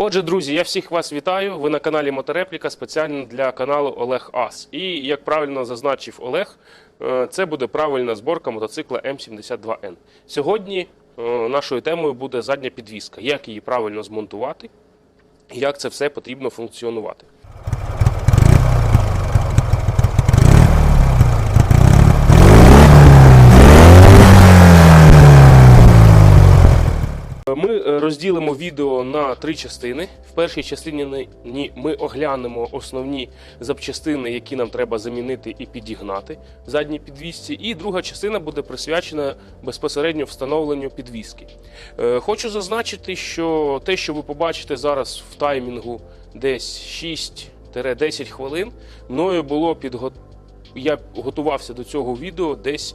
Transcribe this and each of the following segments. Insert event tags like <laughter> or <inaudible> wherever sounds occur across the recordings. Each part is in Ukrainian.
Отже, друзі, я всіх вас вітаю. Ви на каналі Моторепліка спеціально для каналу Олег Ас. І як правильно зазначив Олег, е, це буде правильна зборка мотоцикла М72Н. Сьогодні е, нашою темою буде задня підвіска. Як її правильно змонтувати, як це все потрібно функціонувати. Ми е, розділимо відео на три частини. В першій частині ні- ми оглянемо основні запчастини, які нам треба замінити і підігнати в задній підвісці. І друга частина буде присвячена безпосередньо встановленню підвіски. Е, Хочу зазначити, що те, що ви побачите зараз в таймінгу десь 6-10 хвилин, мною було підго... Я готувався до цього відео десь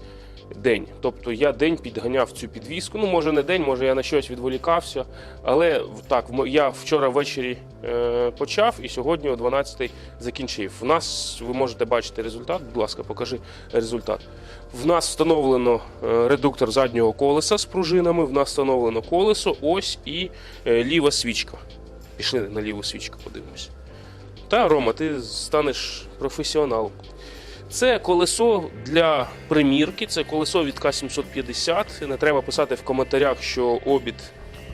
день. Тобто я день підганяв цю підвіску. Ну, може не день, може я на щось відволікався. Але так, я вчора ввечері е, почав і сьогодні о 12 закінчив. В нас ви можете бачити результат. Будь ласка, покажи результат. В нас встановлено е, редуктор заднього колеса з пружинами. В нас встановлено колесо, ось і е, ліва свічка. Пішли на ліву свічку, подивимось. Та, Рома, ти станеш професіоналом. Це колесо для примірки, це колесо від К750. Не треба писати в коментарях, що обід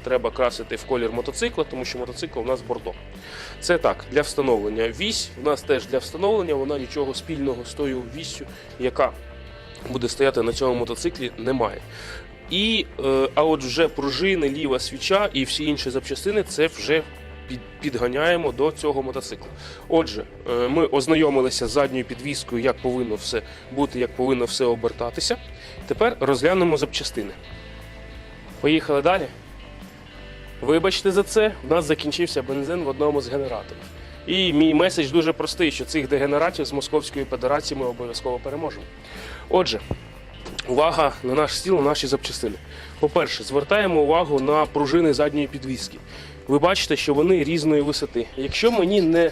треба красити в колір мотоцикла, тому що мотоцикл у нас бордо. Це так, для встановлення. Вісь у нас теж для встановлення, вона нічого спільного з тою віссю, яка буде стояти на цьому мотоциклі, немає. І, е, а от вже пружини, ліва свіча і всі інші запчастини це вже підганяємо до цього мотоцикла. Отже, е, ми ознайомилися з задньою підвіскою, як повинно все бути, як повинно все обертатися. Тепер розглянемо запчастини. Поїхали далі. Вибачте за це, в нас закінчився бензин в одному з генераторів. І мій меседж дуже простий, що цих дегенератів з Московської Федерації ми обов'язково переможемо. Отже, увага на наш стіл, на наші запчастини. По-перше, звертаємо увагу на пружини задньої підвіски. Ви бачите, що вони різної висоти. Якщо мені не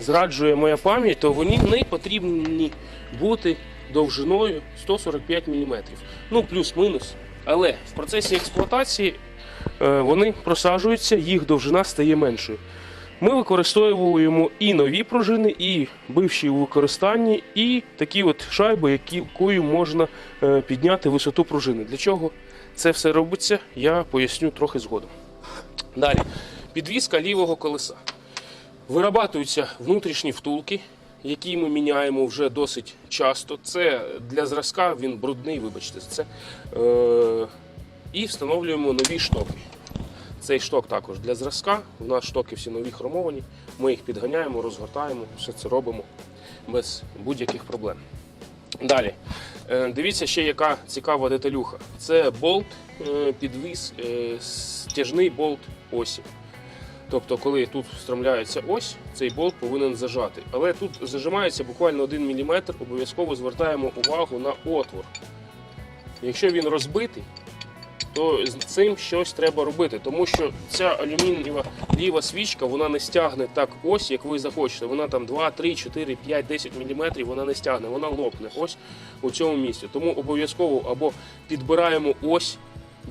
зраджує моя пам'ять, то вони потрібні бути довжиною 145 мм. Ну, плюс-минус. Але в процесі експлуатації е, вони просаджуються, їх довжина стає меншою. Ми використовуємо і нові пружини, і бивші у використанні, і такі от шайби, якою можна е, підняти висоту пружини. Для чого це все робиться, я поясню трохи згодом. Далі, підвізка лівого колеса. Вирабатуються внутрішні втулки, які ми міняємо вже досить часто. Це для зразка він брудний, вибачте це. Е, і встановлюємо нові штоки. Цей шток також для зразка. У нас штоки всі нові хромовані. Ми їх підганяємо, розгортаємо, все це робимо без будь-яких проблем. Далі. Е, Дивіться ще, яка цікава деталюха. Це болт е, підвіз, е, стяжний болт осі. Тобто, коли тут встромляється ось, цей болт повинен зажати. Але тут зажимається буквально 1 мм, обов'язково звертаємо увагу на отвор. Якщо він розбитий, то з цим щось треба робити, тому що ця алюмінієва ліва свічка вона не стягне так ось, як ви захочете. Вона там 2, 3, 4, 5, 10 мм вона не стягне, вона лопне ось у цьому місці. Тому обов'язково або підбираємо ось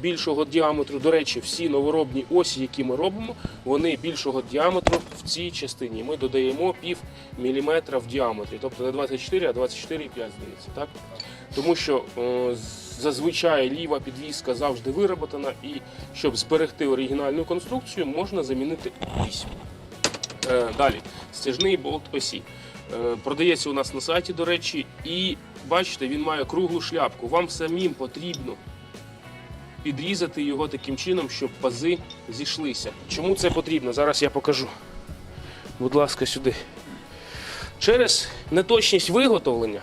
більшого діаметру. До речі, всі новоробні осі, які ми робимо, вони більшого діаметру в цій частині. Ми додаємо пів міліметра в діаметрі, тобто не 24, а 24,5 здається. Так? Тому що е, зазвичай ліва підвіска завжди вироботана, і щоб зберегти оригінальну конструкцію, можна замінити вісь. Е, Далі, стяжний болт осі. Е, Продається у нас на сайті, до речі, і бачите, він має круглу шляпку. Вам самим потрібно підрізати його таким чином, щоб пази зійшлися. Чому це потрібно? Зараз я покажу. Будь ласка, сюди. Через неточність виготовлення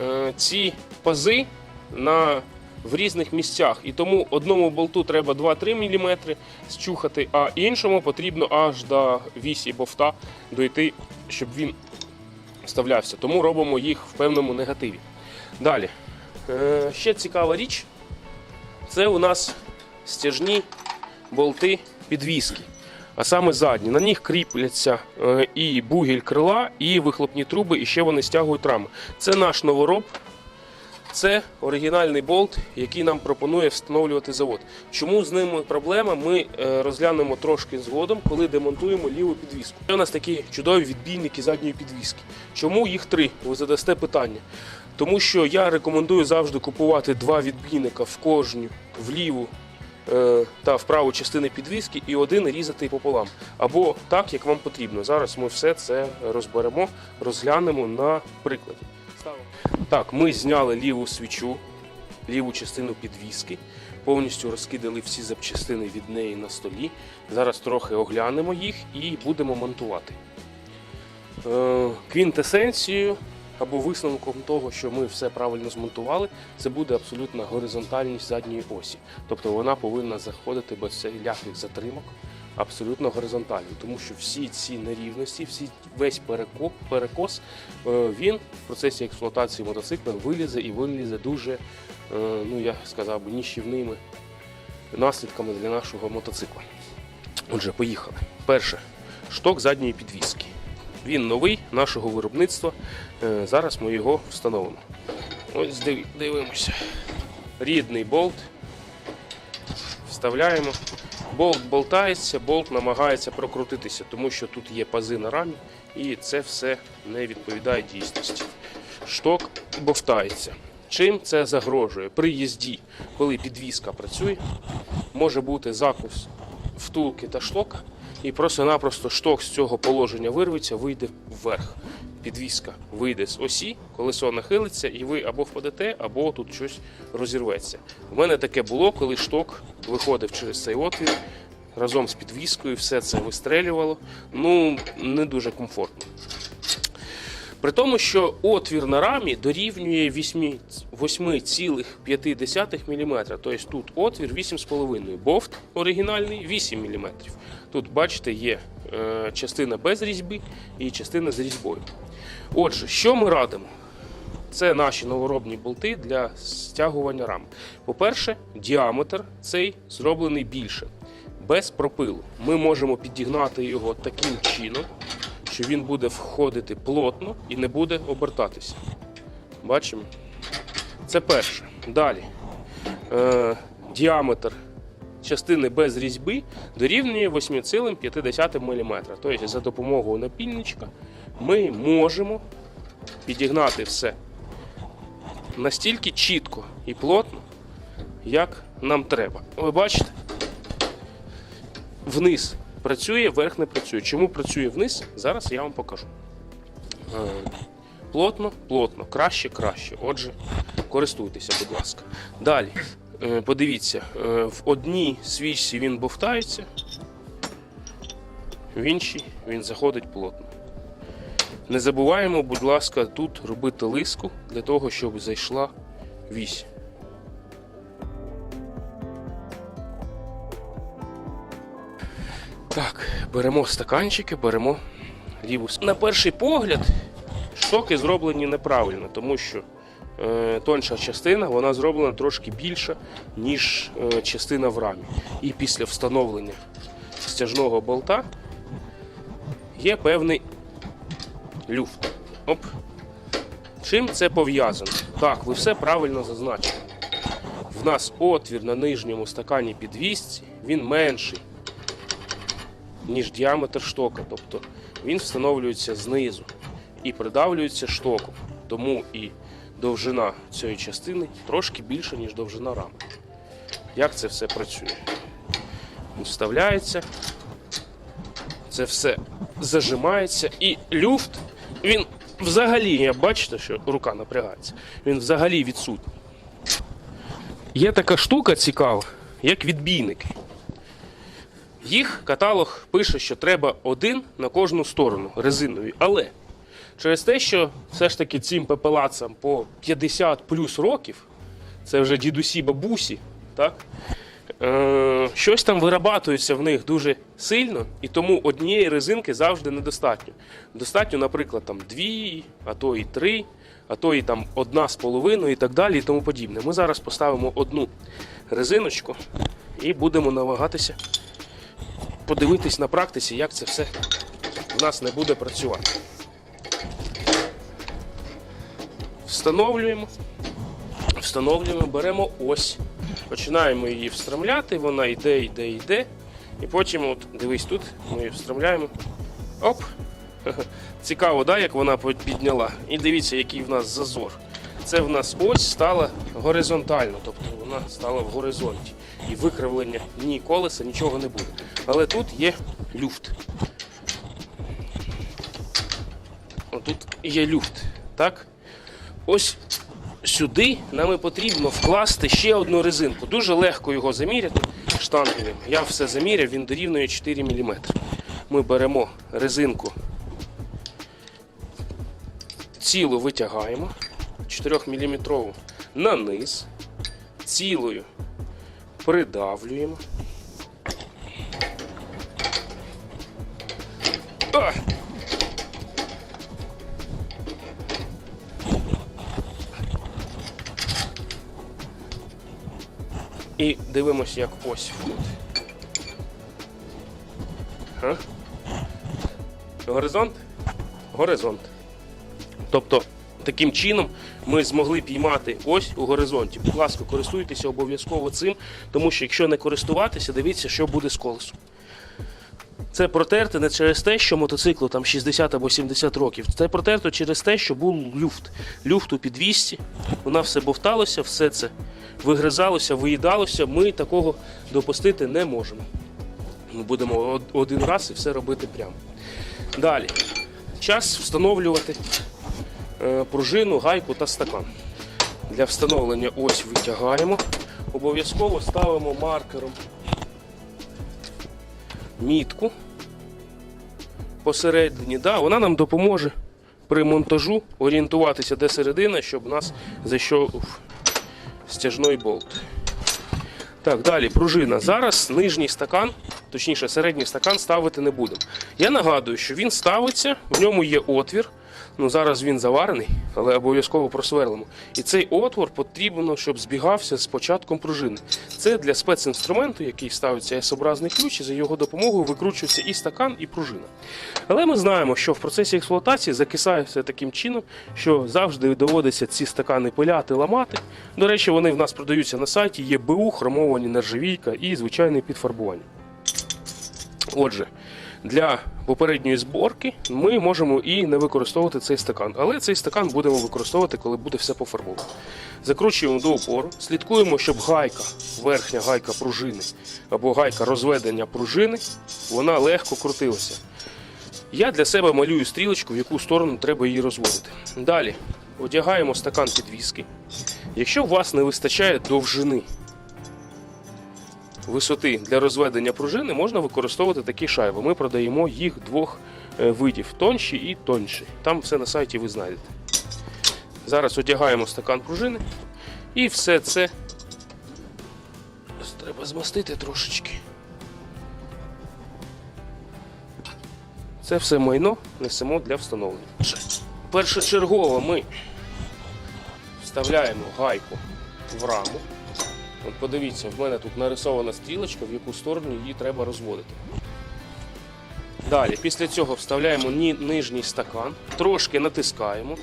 е, ці пази на, в різних місцях. І тому одному болту треба 2-3 мм зчухати, а іншому потрібно аж до вісі бовта дойти, щоб він вставлявся. Тому робимо їх в певному негативі. Далі. Е, ще цікава річ. Це у нас стяжні болти підвіски. А саме задні. На них кріпляться е, і бугіль крила, і вихлопні труби, і ще вони стягують рами. Це наш новороб. Це оригінальний болт, який нам пропонує встановлювати завод. Чому з ними проблема? Ми е, розглянемо трошки згодом, коли демонтуємо ліву підвіску. Це у нас такі чудові відбійники задньої підвіски. Чому їх три? Ви задасте питання. Тому що я рекомендую завжди купувати два відбійника в кожню, в ліву е, та в праву частини підвіски і один різати пополам. Або так, як вам потрібно. Зараз ми все це розберемо, розглянемо на прикладі. Так, ми зняли ліву свічу, ліву частину підвіски, повністю розкидали всі запчастини від неї на столі. Зараз трохи оглянемо їх і будемо монтувати. Е, Квінтесенцією або висновком того, що ми все правильно змонтували, це буде абсолютна горизонтальність задньої осі. Тобто вона повинна заходити без всіляких затримок абсолютно горизонтально, тому що всі ці нерівності, всі весь перекоп, перекос, е, він в процесі експлуатації мотоцикла вилізе і вилізе дуже, е, ну я сказав би, ніщівними наслідками для нашого мотоцикла. Отже, поїхали. Перше, шток задньої підвіски. Він новий нашого виробництва. Е, Зараз ми його встановимо. Ось дивимося. Рідний болт. Вставляємо. Болт болтається, болт намагається прокрутитися, тому що тут є пази на рамі, і це все не відповідає дійсності. Шток бовтається. Чим це загрожує? При їзді, коли підвіска працює, може бути закус втулки та штока, і просто-напросто шток з цього положення вирветься, вийде вверх. Підвіска вийде з осі, колесо нахилиться, і ви або впадете, або тут щось розірветься. У мене таке було, коли шток виходив через цей отвір разом з підвіскою, все це вистрелювало. Ну, не дуже комфортно. При тому, що отвір на рамі дорівнює 8,5 мм. Тобто тут отвір 8,5 Бофт оригінальний 8 мм. Тут, бачите, є е, частина без різьби і частина з різьбою. Отже, що ми радимо? Це наші новоробні болти для стягування рам. По-перше, діаметр цей зроблений більше, без пропилу. Ми можемо підігнати його таким чином, що він буде входити плотно і не буде обертатися. Бачимо? Це перше. Далі. Е, діаметр частини без різьби дорівнює 8,5 мм. Тобто за допомогою напільничка ми можемо підігнати все настільки чітко і плотно, як нам треба. Ви бачите? Вниз працює, вверх не працює. Чому працює вниз? Зараз я вам покажу. Е, Плотно, плотно, краще, краще. Отже, користуйтеся, будь ласка. Далі, подивіться, е, в одній свічці він бовтається, в іншій він заходить плотно. Не забуваємо, будь ласка, тут робити лиску для того, щоб зайшла вісь. Так, беремо стаканчики, беремо ліву. На перший погляд штоки зроблені неправильно, тому що е, тонша частина вона зроблена трошки більша, ніж е, частина в рамі. І після встановлення стяжного болта є певний люфт. Оп. Чим це пов'язано? Так, ви все правильно зазначили. В нас отвір на нижньому стакані підвісці, він менший, ніж діаметр штока. Тобто він встановлюється знизу і придавлюється штоком. Тому і довжина цієї частини трошки більша, ніж довжина рами. Як це все працює? Він вставляється, це все зажимається, і люфт, він взагалі, я бачите, що рука напрягається, він взагалі відсутній. Є така штука цікава, як відбійники. Їх каталог пише, що треба один на кожну сторону резинові. Але через те, що все ж таки цим пепелацам по 50 плюс років, це вже дідусі бабусі, так? Е, щось там вирабатується в них дуже сильно, і тому однієї резинки завжди недостатньо. Достатньо, наприклад, там дві, а то і три, а то і там одна з половиною і так далі, і тому подібне. Ми зараз поставимо одну резиночку і будемо намагатися подивитись на практиці, як це все в нас не буде працювати. Встановлюємо. встановлюємо, беремо ось, починаємо її встромляти, вона йде, йде, йде. І потім, от, дивись, тут ми її встромляємо. Оп! <laughs> Цікаво, да, як вона підняла. І дивіться, який в нас зазор. Це в нас ось стала горизонтально, тобто вона стала в горизонті. І викривлення ні колеса, нічого не буде. Але тут є люфт. Отут є люфт. Так? Ось сюди нам і потрібно вкласти ще одну резинку. Дуже легко його заміряти штангелем. Я все заміряв, він дорівнює 4 мм. Ми беремо резинку, цілу витягаємо 4 мм на низ, цілою придавлюємо. І дивимося, як ось входить. Горизонт? Горизонт. Тобто, таким чином ми змогли піймати ось у горизонті. Будь ласка, користуйтеся обов'язково цим, тому що якщо не користуватися, дивіться, що буде з колесом. Це протерте не через те, що мотоциклу там 60 або 70 років. Це протерто через те, що був люфт. Люфт у підвісці, вона все бовталося, все це вигризалося, виїдалося. Ми такого допустити не можемо. Ми будемо один раз і все робити прямо. Далі. Час встановлювати е, пружину, гайку та стакан. Для встановлення ось витягаємо. Обов'язково ставимо маркером мітку посередині. Да, вона нам допоможе при монтажу орієнтуватися, де середина, щоб нас зайшов стяжний болт. Так, далі пружина. Зараз нижній стакан, точніше, середній стакан ставити не будемо. Я нагадую, що він ставиться, в ньому є отвір. Ну, зараз він заварений, але обов'язково просверлимо. І цей отвор потрібно, щоб збігався з початком пружини. Це для спецінструменту, який ставиться S-образний ключ, і за його допомогою викручується і стакан, і пружина. Але ми знаємо, що в процесі експлуатації закисає все таким чином, що завжди доводиться ці стакани пиляти, ламати. До речі, вони в нас продаються на сайті, є БУ, хромовані нержавійка і звичайне підфарбування. Отже, для попередньої зборки ми можемо і не використовувати цей стакан. Але цей стакан будемо використовувати, коли буде все пофарбовано. Закручуємо до опору, слідкуємо, щоб гайка, верхня гайка пружини або гайка розведення пружини, вона легко крутилася. Я для себе малюю стрілочку, в яку сторону треба її розводити. Далі одягаємо стакан підвіски. Якщо у вас не вистачає довжини висоти для розведення пружини можна використовувати такі шайби. Ми продаємо їх двох е, видів тонші і тонші. Там все на сайті ви знайдете. Зараз одягаємо стакан пружини і все це треба змастити трошечки. Це все майно несемо для встановлення. Першочергово ми вставляємо гайку в раму. От подивіться, в мене тут нарисована стрілочка, в яку сторону її треба розводити. Далі, після цього вставляємо нижній стакан, трошки натискаємо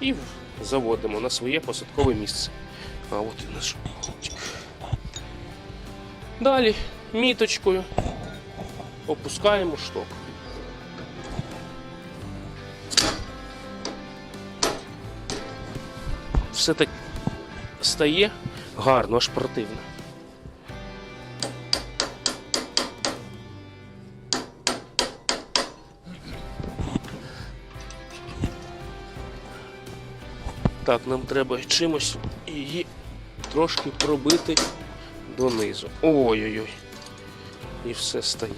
і заводимо на своє посадкове місце. А от і наш болтик. Далі міточкою опускаємо шток. Все так стає гарно, аж противно. Так, нам треба чимось її трошки пробити донизу. Ой-ой-ой. І все стає.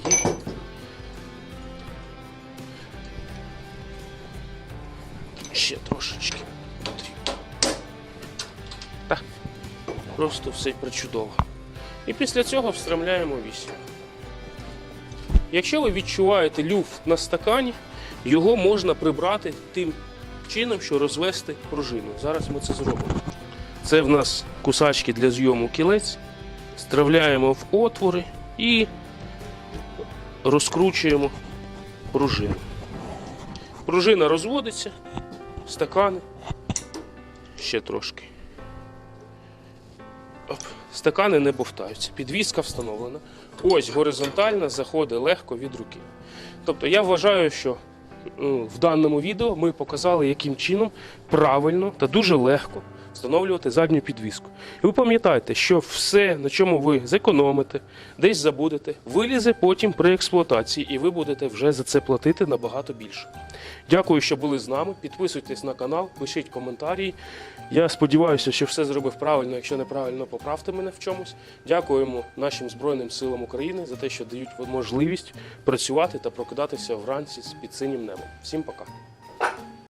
Просто все причудово. І після цього встромляємо вісім. Якщо ви відчуваєте люфт на стакані, його можна прибрати тим чином, що розвести пружину. Зараз ми це зробимо. Це в нас кусачки для зйому кілець. Вставляємо в отвори і розкручуємо пружину. Пружина розводиться, стакани ще трошки. Оп, стакани не бовтаються. Підвізка встановлена. Ось горизонтальна, заходить легко від руки. Тобто я вважаю, що ну, в даному відео ми показали, яким чином правильно та дуже легко встановлювати задню підвіску. І ви пам'ятаєте, що все, на чому ви зекономите, десь забудете, вилізе потім при експлуатації, і ви будете вже за це платити набагато більше. Дякую, що були з нами. Підписуйтесь на канал, пишіть коментарі. Я сподіваюся, що все зробив правильно. Якщо неправильно, поправте мене в чомусь. Дякуємо нашим Збройним силам України за те, що дають можливість працювати та прокидатися вранці з під синім небом. Всім пока.